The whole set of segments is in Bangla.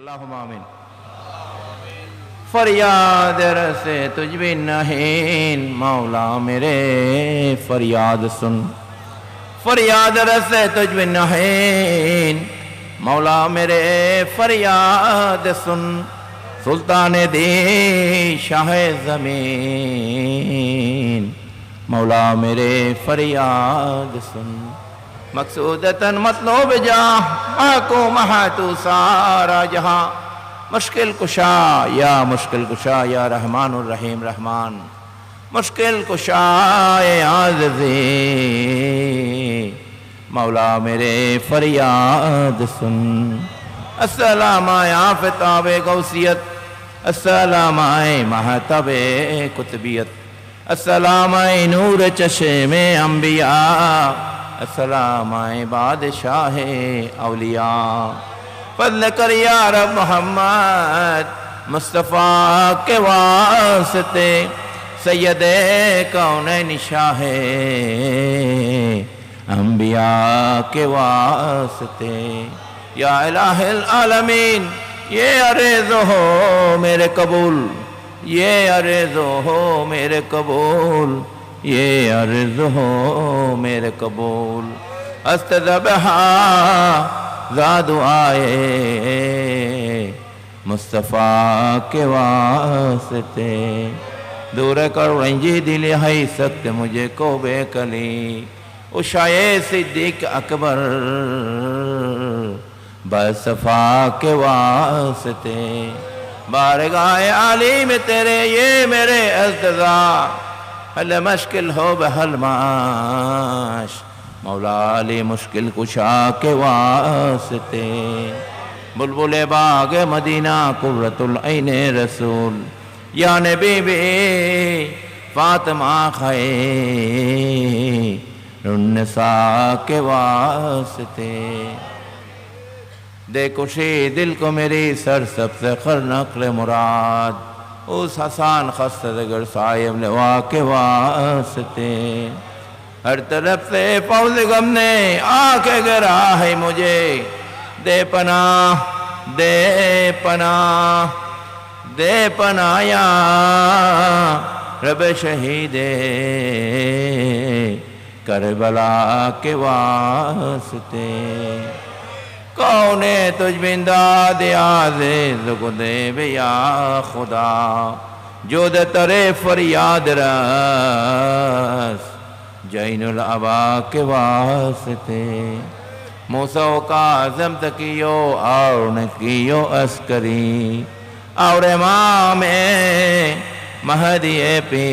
اللہم آمین۔ فریاد رسے تجھ بھی نہیں، مولا میرے، فریاد سن۔ فریاد رسے تجھ بھی نہیں، مولا میرے، فریاد سن۔ سلطان دی شاہ زمین، مولا میرے، فریاد سن۔ مقصودتاً مطلوب جاں آکو مہا تو سارا جہاں۔ مشکل کشا، یا مشکل کشا، یا رحمان الرحیم، رحمان۔ مشکل کشا عزیز مولا میرے فریاد سن۔ السلام آیا فتاب غوثیت۔ السلام آئے مہتب کتبیت السلام آئے نور چشم انبیاء۔ السلام آئے بادشاہ اولیاء۔ فضل کر یا رب محمد، مصطفیٰ کے واسطے سید کون نشاہ۔ انبیاء کے واسطے۔ یا الہ العالمین، یہ عریض ہو میرے قبول۔ یہ عریض ہو میرے قبول۔ یہ عرض ہو میرے قبول۔ استذبحا زاد آئے۔ مصطفیٰ کے واسطے۔ دور کر رنجی دل ہائی سکت مجھے کو بے کلی۔ اشائے صدیق اکبر۔ بصفا کے واسطے۔ بارگاہ علی میں تیرے، یہ میرے التضا حل مشکل ہو بحل معاش۔ مولا علی مشکل کشا کے واسطے۔ بلبل باغ مدینہ قررت العین رسول۔ یا نبی بے فاطمہ خے النساء کے واسطے۔ دے شی دل کو میری سر سب سے خر نقل مراد۔ اس حسان خستگر صاحب نے واہ کے واسطے ہر طرف سے فوز غم نے آ کے گرا ہے مجھے، دے پناہ دے پناہ دے پناہ یا رب شہید کربلا کے واسطے۔ کون تجھ بنداد عزیز کو دے بیا خدا؟ جو دے ترے فریاد رس، جین العبا کے واسطے۔ موسیٰ و قاظم تکیو اور نکیو اسکری اور امام مہدی پی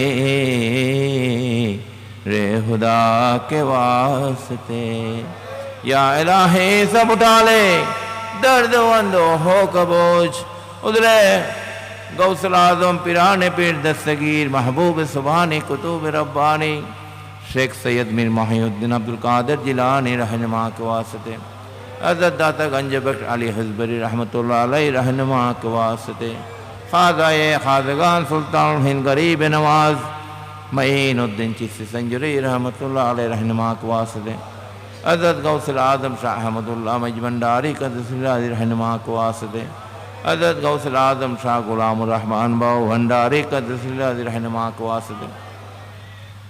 رے خدا کے واسطے۔ یا الہی سب اٹھا لے درد وندو ہو کبوچ ادھرے غوثل اعظم پیران پیر دستگیر محبوب سبحانی کتوب ربانی، شیخ سید میر محی الدین عبدالقادر جلانی جیلانی رہنما کے واسطے عزت داتا گنج بکر علی حضبری رحمت اللہ علی رہنما کے واسطے، خواجہ خاضگان سلطان الہند غریب نواز، معین الدین چیسی سنجری رحمت اللہ علی رہنما کے واسطے۔ حضرت غوث العظم شاہ احمد اللہ مجمنڈاری قدر رہنما کو واسطے، حضرت غوث العظم شاہ غلام الرحمن باؤ بھنڈاری قدر رہنما کو واسطے۔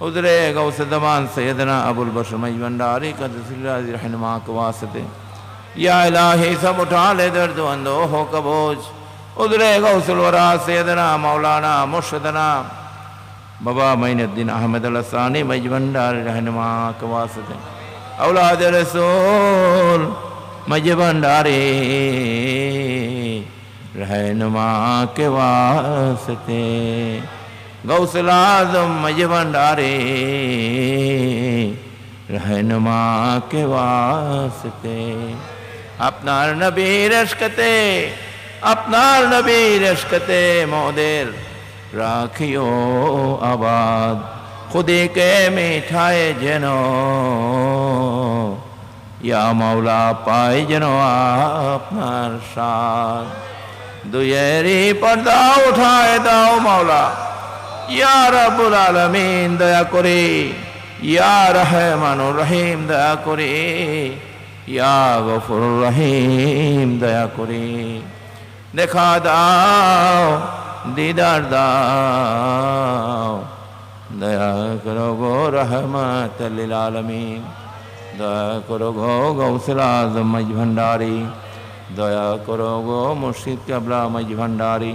حضر غوث زمان سیدنا ابو البشر مجمنڈاری قدر رہنما کو واسطے۔ یا الہی سب اٹھا لے درد و اندوہ کا بوجھ ادر غوث الورا سیدنا، مولانا، مرشدنا۔ بابا مین الدین احمد السانی مجمنڈار رہنما کے واسطے۔ اولاد رسول مجھ بھنڈارے رہنما کے واسطے غوثل اعظم مجھ بھنڈارے رہنما کے واسطے اپنا نبی رشکتے اپنا نبی رشکتے مودیر راکھیو آباد খুদিকে মিঠায় যেন? ইয়া মাওলা পাই যেন আপনার সাথ দুয়েরি পর্দা উঠায় দাও মাওলা। ইয়া রব্বুল আলমিন, দয়া করে। ইয়া রহমানুর রহিম, দয়া করে। ইয়া গফুর রহিম, দয়া করে। দেখা দাও, দিদার দাও। দয়া করো গো রহমত লিল আলমিন দয়া করো গো গৌসল আজম মজ ভণ্ডারি দয়া করো গো মুর্শিদ কাবলা মজ ভণ্ডারি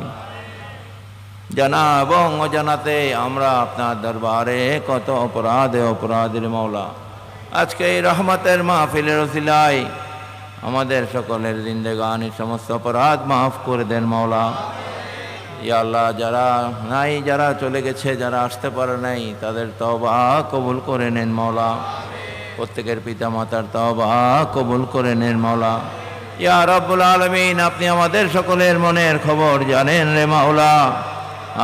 জানা এবং অজানাতে আমরা আপনার দরবারে কত অপরাধে অপরাধের মৌলা আজকে এই রহমতের মাহফিলের ওসিলায় আমাদের সকলের জিন্দেগানি সমস্ত অপরাধ মাফ করে দেন মৌলা ইয়া আল্লাহ, যারা নাই, যারা চলে গেছে, যারা আসতে পারে নাই, তাদের তবা কবুল করে নেন মৌলা প্রত্যেকের পিতা মাতার তবা কবুল করে নেন মৌলা ইয়া রব্বুল আলমিন, আপনি আমাদের সকলের মনের খবর জানেন রে মাওলা।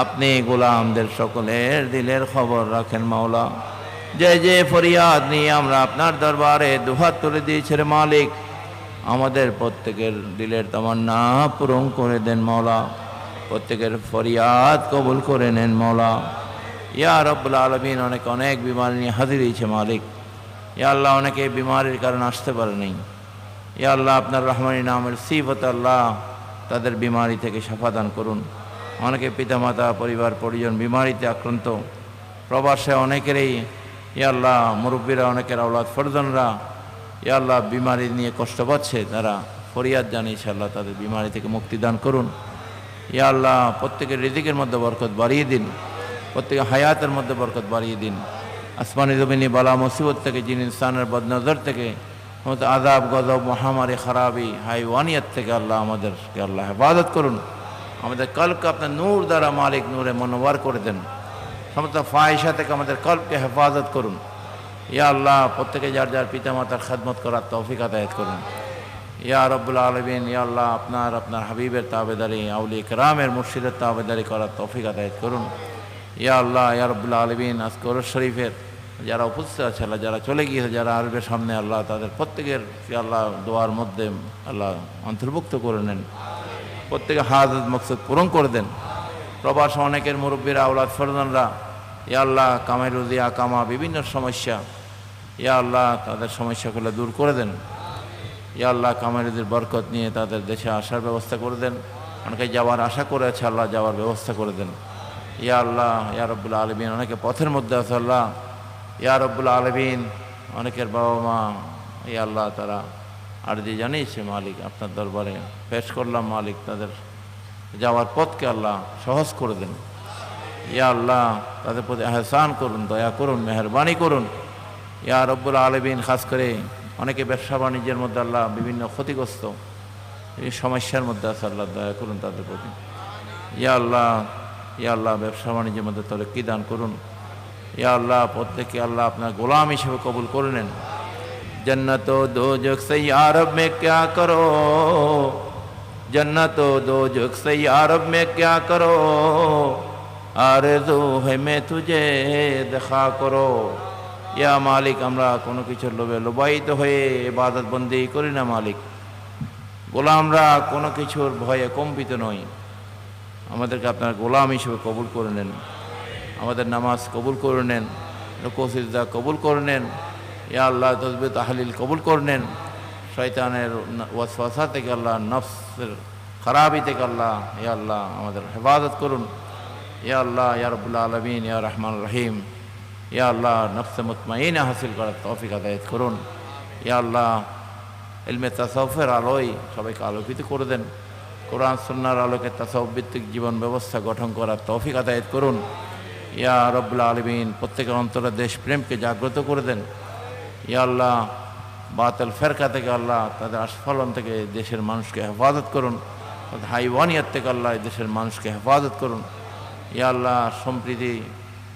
আপনি গোলামদের সকলের দিলের খবর রাখেন মাওলা। যে যে ফরিয়াদ নিয়ে আমরা আপনার দরবারে দুহাত তুলে দিয়েছে রে মালিক, আমাদের প্রত্যেকের দিলের তামান্না পূরণ করে দেন মৌলা প্রত্যেকের ফরিয়াদ কবুল করে নেন মৌলা। ইয়া রব্বুল আলমিন অনেক অনেক বিমারি নিয়ে হাজির হয়েছে মালিক। ইয়া আল্লাহ অনেকে বিমারির কারণে আসতে পারে নাই। ইয়া আল্লাহ আপনার রহমানি নামের সিফত আল্লাহ তাদের বিমারি থেকে সাফা দান করুন। অনেকে পিতামাতা, পরিবার, পরিজন বিমারিতে আক্রান্ত। প্রবাসে অনেকেরই, ইয়া আল্লাহ মুরব্বীরা, অনেকের আওলাদ ফরজনরা, ইয়া আল্লাহ বিমারি নিয়ে কষ্ট পাচ্ছে, তারা ফরিয়াদ জানিয়েছে আল্লাহ তাদের বিমারি থেকে মুক্তি দান করুন। ইয়া আল্লাহ, প্রত্যেকের রিজিকের মধ্যে বরকত বাড়িয়ে দিন। প্রত্যেকের হায়াতের মধ্যে বরকত বাড়িয়ে দিন। আসমানি জমিনি বালা মুসিবত থেকে যিনি ইনসানের বদনজর থেকে সমস্ত আজাব গজব, মহামারী, খারাপি, হাইওয়ানিয়ত থেকে আল্লাহ আমাদেরকে আল্লাহ হেফাজত করুন। আমাদের কল্পকে আপনার নূর দ্বারা মালিক নূরে মনোবার করে দেন। সমস্ত ফায়সা থেকে আমাদের কল্পকে হেফাজত করুন। ইয়া আল্লাহ, প্রত্যেকে যার যার পিতামাতার খেদমত করার তৌফিক আদায়ত করুন। ইয়া রব্বুল আলমিন, ইয়া আল্লাহ, আপনার আপনার হাবিবের তাবেদারি আউলি কেরামের মুর্শিদের তাবেদারি করার তৌফিক আদায়ত করুন। ইয়া আল্লাহ, ইয়া রব্বুল আলমিন, আজকে শরীফের যারা উপস্থিত আছে, আল্লাহ যারা চলে গিয়েছে, যারা আসবে সামনে, আল্লাহ তাদের প্রত্যেকের আল্লাহ, দোয়ার মধ্যে, আল্লাহ অন্তর্ভুক্ত করে নেন। প্রত্যেকে হাজত, মকসদ পূরণ করে দেন। প্রবাস অনেকের মুরব্বীরা আউলাদ ফরদানরা ইয়া আল্লাহ, কামাই রুদিয়া কামা বিভিন্ন সমস্যা, ইয়া আল্লাহ তাদের সমস্যাগুলো দূর করে দেন। ইয়া আল্লাহ কামারিদের বরকত নিয়ে তাদের দেশে আসার ব্যবস্থা করে দেন। অনেকে যাওয়ার আশা করে আছে, আল্লাহ যাওয়ার ব্যবস্থা করে দেন। ইয়া আল্লাহ, ইয়া রব্বুল আলমিন, অনেকে পথের মধ্যে আছে আল্লাহ। ইয়া রব্বুল আলমিন, অনেকের বাবা মা, ইয়া আল্লাহ তারা আর যে জানিয়েছে, মালিক আপনার দরবারে, পেশ করলাম মালিক তাদের যাওয়ার পথকে আল্লাহ সহজ করে দেন। ইয়া আল্লাহ, তাদের প্রতি আহসান করুন, দয়া করুন, মেহরবানি করুন। ইয়া রব্বুল আলমিন, খাস করে অনেকে ব্যবসা বাণিজ্যের মধ্যে আল্লাহ বিভিন্ন ক্ষতিগ্রস্ত। এই সমস্যার মধ্যে আছে আল্লাহ, দয়া করুন তাদের প্রতি। ইয়া আল্লাহ ইয়া আল্লাহ ব্যবসা বাণিজ্যের মধ্যে তাহলে কী দান করুন? ইয়া আল্লাহ, প্রত্যেকে আল্লাহ আপনার গোলাম হিসেবে কবুল করে নেন। জন্নত দো যোগ সেই আরব মে ক্যা করো। জন্নত দো যোগ সেই আরব মে ক্যা করো। আরে দো হে মে তুঝে দেখা করো। ইয়া মালিক, আমরা কোনো কিছুর লোভে লোবায়িত হয়ে ইবাদত বন্দি করি না মালিক। গোলামরা কোনো কিছুর ভয়ে কম্পিত নই আমাদেরকে আপনার গোলাম হিসেবে কবুল করে নেন। আমাদের নামাজ কবুল করে নেন রুকসিজা কবুল করে নেন, ইয়া আল্লাহ তসবে তাহলিল কবুল করে নেন। শয়তানের ওয়াসওয়াসা থেকে আল্লাহ, নফসের খারাপি থেকে আল্লাহ, ইয়া আল্লাহ আমাদের হেফাজত করুন। ইয়া আল্লাহ, ইয়া রবুল্লা আলমিন, ইয়া রহমান রহিম। ইয়া আল্লাহ, নফসে মুতমাইনা হাসিল করার তৌফিক আদায়ত করুন। ইয়া আল্লাহ এলমে তাসফের আলোয় সবাইকে আলোকিত করে দেন। কোরআন সন্ন্যার আলোকে তাসফ ভিত্তিক জীবন ব্যবস্থা গঠন করার তৌফিক আদায়ত করুন। ইয়া রব্লা আলমিন, প্রত্যেকের অন্তরে দেশপ্রেমকে জাগ্রত করে দেন। ইয়া আল্লাহ, বাতল ফেরকা থেকে আল্লাহ তাদের আস্ফলন থেকে দেশের মানুষকে হেফাজত করুন। হাইওয়ানিয়াত থেকে আল্লাহ দেশের মানুষকে হেফাজত করুন। ইয়া আল্লাহ, সম্প্রীতি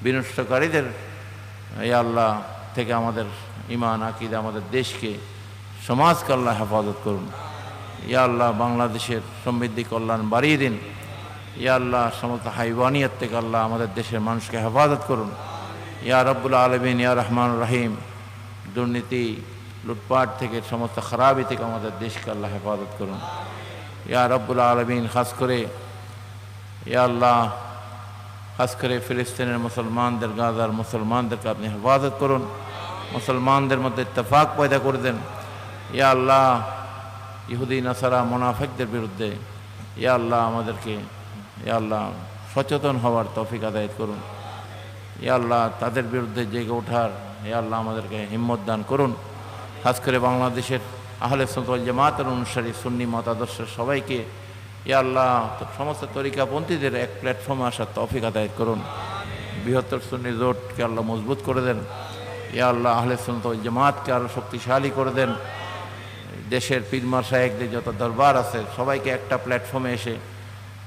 বিনষ্টকারীদের ইয়া আল্লাহ, থেকে আমাদের ইমান আকিদা আমাদের দেশকে, সমাজকে আল্লাহ হেফাজত করুন। ইয়া আল্লাহ, বাংলাদেশের সমৃদ্ধি কল্যাণ বাড়িয়ে দিন। ইয়া আল্লাহ, সমস্ত হাইওয়ানিয়াত থেকে আল্লাহ আমাদের দেশের মানুষকে হেফাজত করুন। ইয়া রব্বুল আলমিন, ইয়া রহমান রাহিম, দুর্নীতি, লুটপাট থেকে, সমস্ত খারাপি থেকে আমাদের দেশকে আল্লাহ হেফাজত করুন। ইয়া রব্বুল আলমিন, খাস করে, ইয়া আল্লাহ করে ফিলিস্তিনের মুসলমানদের গাজার মুসলমানদেরকে আপনি হেফাজত করুন। মুসলমানদের মধ্যে ইত্তেফাক পয়দা করে দেন। ইয়া আল্লাহ, ইহুদি, নাসারা, মোনাফেকদের বিরুদ্ধে ইয়া আল্লাহ আমাদেরকে, ইয়া আল্লাহ সচেতন হওয়ার তফিক আদায়ত করুন। ইয়া আল্লাহ তাদের বিরুদ্ধে জেগে ওঠার, ইয়া আল্লাহ আমাদেরকে হিম্মত দান করুন। খাস করে বাংলাদেশের আহলে সন্তল জামাতের অনুসারী সুন্নি মতাদর্শের সবাইকে ইয়া আল্লাহ সমস্ত তরিকাপন্থীদের এক প্ল্যাটফর্মে আসার তৌফিক আদায়ত করুন। বৃহত্তর সুন্নি জোটকে আল্লাহ মজবুত করে দেন। ইয়া আল্লাহ, আহলে সন্তল জামাতকে আরও শক্তিশালী করে দেন। দেশের পীর মাসায়কদের যত দরবার আছে, সবাইকে একটা প্ল্যাটফর্মে এসে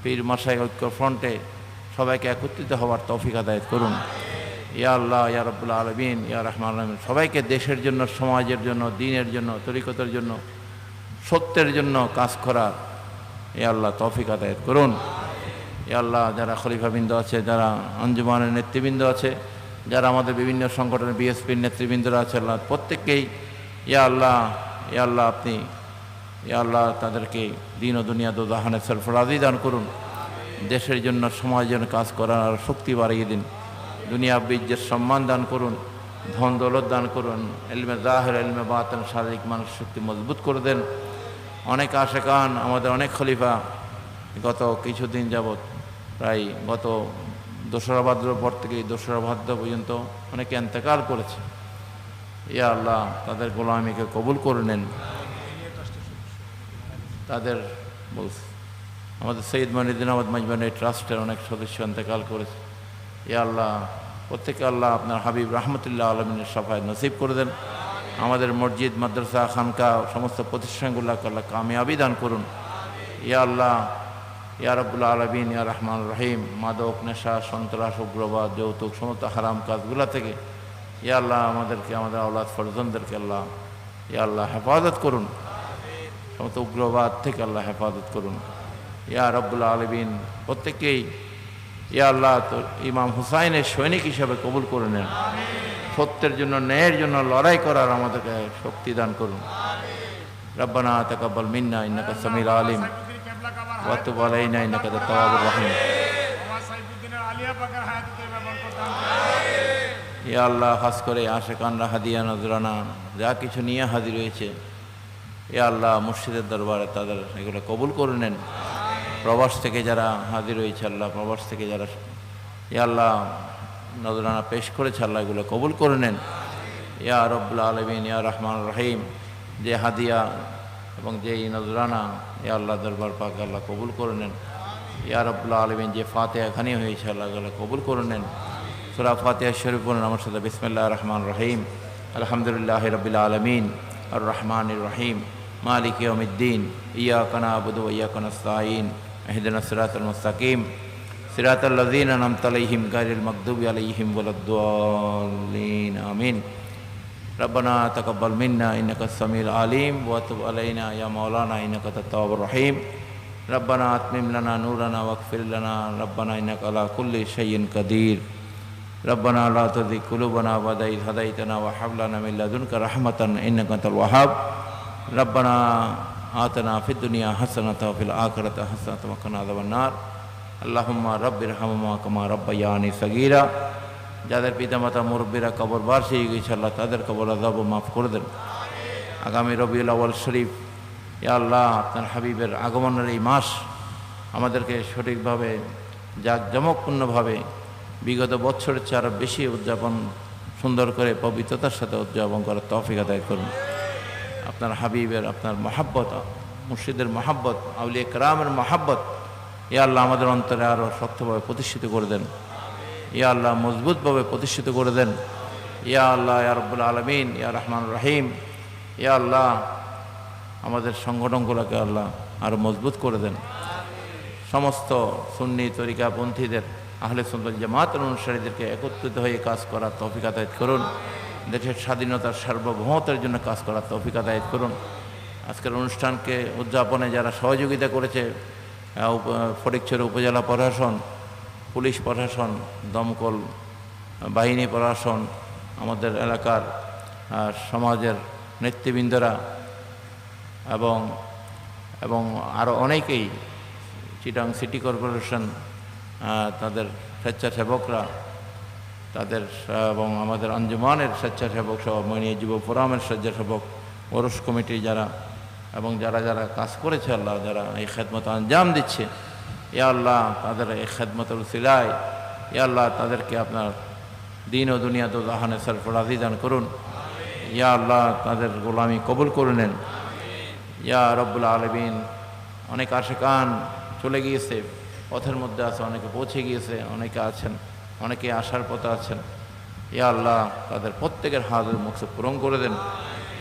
পীর মাসায় ঐক্য ফ্রন্টে সবাইকে একত্রিত হওয়ার তৌফিক আদায়ত করুন। ইয়া আল্লাহ, ইয়া রব্বুল্লা আলমিন, ইয়া রহমান আলমিন সবাইকে দেশের জন্য, সমাজের জন্য, দিনের জন্য, তরিকতের জন্য, সত্যের জন্য কাজ করার ইয়া আল্লাহ তৌফিক আদায়ত করুন। ইয়া আল্লাহ যারা খলিফাবৃন্দ আছে, যারা আঞ্জুমানের নেতৃবৃন্দ আছে, যারা আমাদের বিভিন্ন সংগঠনের বিএসপির নেতৃবৃন্দরা আছে, আল্লাহ প্রত্যেককেই ইয়া আল্লাহ ইয়া আল্লাহ আপনি, ইয়া আল্লাহ তাদেরকে দিন ও দুনিয়া দো দাহানের সরফরাজি দান করুন। দেশের জন্য, সমাজের জন্য কাজ করার আর শক্তি বাড়িয়ে দিন। দুনিয়া বীর্যের সম্মান দান করুন, ধন দৌলত দান করুন, এলমে জাহের, এলমে বাতন, শারীরিক মানসিক শক্তি মজবুত করে দেন। অনেক আশেকান, আমাদের অনেক খলিফা। গত কিছুদিন যাবৎ, প্রায় গত দোসরা ভাদ্র পর থেকে দোসরা ভাদ্র পর্যন্ত অনেকে এন্তেকাল করেছে। ইয়া আল্লাহ, তাদের গোলামিকে কবুল করে নেন। তাদের বলছে, আমাদের সৈয়দ মনিদ্দিন আহমদ মাজবানি ট্রাস্টের অনেক সদস্য এন্তেকাল করেছে। ইয়া আল্লাহ, প্রত্যেকে আল্লাহ আপনার হাবিব রহমতুল্লাহ আলমিনের সফায় নসিব করে দেন। আমাদের মসজিদ, মাদ্রাসা, খানকা, সমস্ত প্রতিষ্ঠানগুলোকে আল্লাহ কামিয়াবি দান করুন। ইয়া আল্লাহ, ইয়া রব্বুল্লা আলমিন, ইয়া রহমান রহিম, মাদক, নেশা, সন্ত্রাস, উগ্রবাদ, যৌতুক, সমস্ত হারাম কাজগুলো থেকে ইয়া আল্লাহ আমাদেরকে, আমাদের আওলাদ ফরজনদেরকে আল্লাহ, ইয়া আল্লাহ হেফাজত করুন। সমস্ত উগ্রবাদ থেকে আল্লাহ হেফাজত করুন। ইয়া রব্বুল্লা আলমিন প্রত্যেকেই ইয়া আল্লাহ তো ইমাম হুসাইনের সৈনিক হিসাবে কবুল করে নেন। সত্যের জন্য ন্যায়ের জন্য লড়াই করার আমাদেরকে শক্তি দান করুন। রব্বানা তাকাব্বাল মিন্না ইন্নাকা সামিল আলিম। ওয়া তুব আলাইনা ইন্নাকা তাওয়াবুর রহিম। ইয়া আল্লাহ খাস করে আশেকানরা হাদিয়া নজরানা যা কিছু নিয়ে হাজির হয়েছে। এ আল্লাহ মুর্শিদের দরবারে তাদের এগুলো কবুল করে নেন। প্রবাস থেকে যারা হাজির হয়েছে আল্লাহ প্রবাস থেকে যারা এ আল্লাহ নজরানা পেশ করেছে, আল্লাহ এগুলো কবুল করে নেন। ইয়া রব্লা আলমিন, ইয়া রহমান রহিম, যে হাদিয়া এবং যে এই নজরানা, ইয়া আল্লাহ দরবার পাক আল্লাহ কবুল করে নেন। ইয়া রব্লা আলমিন, যে ফাতে এখানে হয়েছে, আল্লাহগুলো কবুল করে নেন। সুরা ফাতেহা শরীফ বলুন আমার সাথে বিসমিল্লা রহমান রহিম। আলহামদুলিল্লাহ রবিল্লা আলমিন আর রহমান রহিম। মালিক ইয়া কানা আবুদু ইয়া কনা সাইন আহিদিন সিরাতুল মুস্তাকিম। صراط الذين انعمت عليهم غير المغضوب عليهم ولا الضالين امين ربنا تقبل منا انك السميع العليم وتب علينا يا مولانا أنت التواب الرحيم ربنا اتمم لنا نورنا واغفر لنا ربنا انك على كل شيء قدير ربنا لا تزغ قلوبنا بعد إذ هديتنا وهب لنا من لدنك رحمة إنك أنت الوهاب ربنا آتنا في الدنيا حسنة وفي الآخرة حسنة وقنا عذاب النار আল্লাহম্মা রব্বির হামা কামা রব্বাইয়ানি সগিরা। যাদের পিতা মাতা মুরব্বীরা কবর বার গিয়েছে আল্লাহ তাদের কবর আজাব মাফ করে দেন। আগামী রবিউল আওয়াল শরীফ, ইয়া আল্লাহ, আপনার হাবিবের আগমনের এই মাস আমাদেরকে সঠিকভাবে, জাঁকজমকপূর্ণভাবে বিগত বছরের চেয়ে আরও বেশি উদযাপন সুন্দর করে পবিত্রতার সাথে উদযাপন করার তফিক আদায় করুন। আপনার হাবিবের, আপনার মহাব্বত, মুর্শিদের মহাব্বত আউলিয়া কালামের মহাব্বত ইয়া আল্লাহ আমাদের অন্তরে আরও শক্তভাবে প্রতিষ্ঠিত করে দেন। ইয়া আল্লাহ মজবুতভাবে প্রতিষ্ঠিত করে দেন। ইয়া আল্লাহ, ইয়া রব্বুল আলমিন, ইয়া রহমান রাহিম। ইয়া আল্লাহ আমাদের সংগঠনগুলোকে আল্লাহ আরও মজবুত করে দেন। সমস্ত সুন্নি তরিকাপন্থীদের, আহলে সুন্দর জামাতের অনুসারীদেরকে একত্রিত হয়ে কাজ করার তৌফিক আদায়ত করুন। দেশের স্বাধীনতার সার্বভৌমতার জন্য কাজ করার তৌফিক আদায়ত করুন। আজকের অনুষ্ঠানকে উদযাপনে যারা সহযোগিতা করেছে ফটিকছড়ি উপজেলা প্রশাসন, পুলিশ প্রশাসন, দমকল, বাহিনী প্রশাসন, আমাদের এলাকার সমাজের নেতৃবৃন্দরা এবং এবং আরও অনেকেই চিটাং সিটি কর্পোরেশন তাদের স্বেচ্ছাসেবকরা, তাদের এবং আমাদের আঞ্জুমানের স্বেচ্ছাসেবক সহ মনীয় যুব ফোরামের স্বেচ্ছাসেবক, ওরস কমিটি যারা এবং যারা যারা কাজ করেছে আল্লাহ, যারা এই খেদমত আঞ্জাম দিচ্ছে এ আল্লাহ তাদের এই খেদমতুল সিলাই এ আল্লাহ তাদেরকে আপনার দিন ও দুনিয়া তো জাহানে সরফরাজি দান করুন। ইয়া আল্লাহ তাদের গোলামি কবুল করে নেন। ইয়া রব্বুল আলমিন, অনেক আশেকান চলে গিয়েছে, পথের মধ্যে আছে, অনেকে পৌঁছে গিয়েছে, অনেকে আছেন, অনেকে আসার পথে আছেন। ইয়া আল্লাহ তাদের প্রত্যেকের হাতের মুখ পূরণ করে দেন।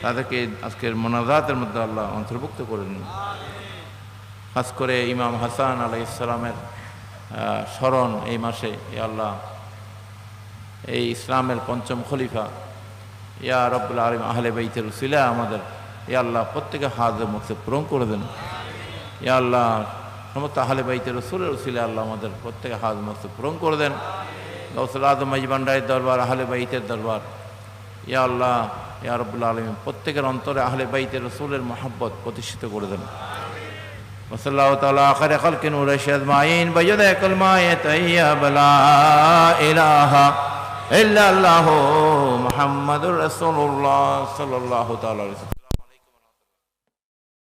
তাদেরকে আজকের মোনাজাতের মধ্যে আল্লাহ অন্তর্ভুক্ত করে নিন খাস করে ইমাম হাসান আলাই ইসলামের স্মরণ এই মাসে ইয়া আল্লাহ, এই ইসলামের পঞ্চম খলিফা। ইয়া রব্বুল আলম আহলে বাইতের উসিলা আমাদের ইয়া আল্লাহ প্রত্যেকে হাত মুখে পূরণ করে দেন। ইয়া আল্লাহ, সমস্ত আহলে বাইতের রসুলের উসিলা আল্লাহ আমাদের প্রত্যেকে হাত মুখে পূরণ করে দেন। গৌসুল আদম মাইজবান্ডারের দরবার, আহলে বাইতের দরবার। ইয়া আল্লাহ ইয়া রব্বুল আলম প্রত্যেকের অন্তরে আহলে বাইতের রসুলের মহাব্বত প্রতিষ্ঠিত করে দেন وصلى الله تعالى آخر خلق نور أجمعين بجد كلمة طيب لا إله إلا الله محمد رسول الله صلى الله تعالى عليه وسلم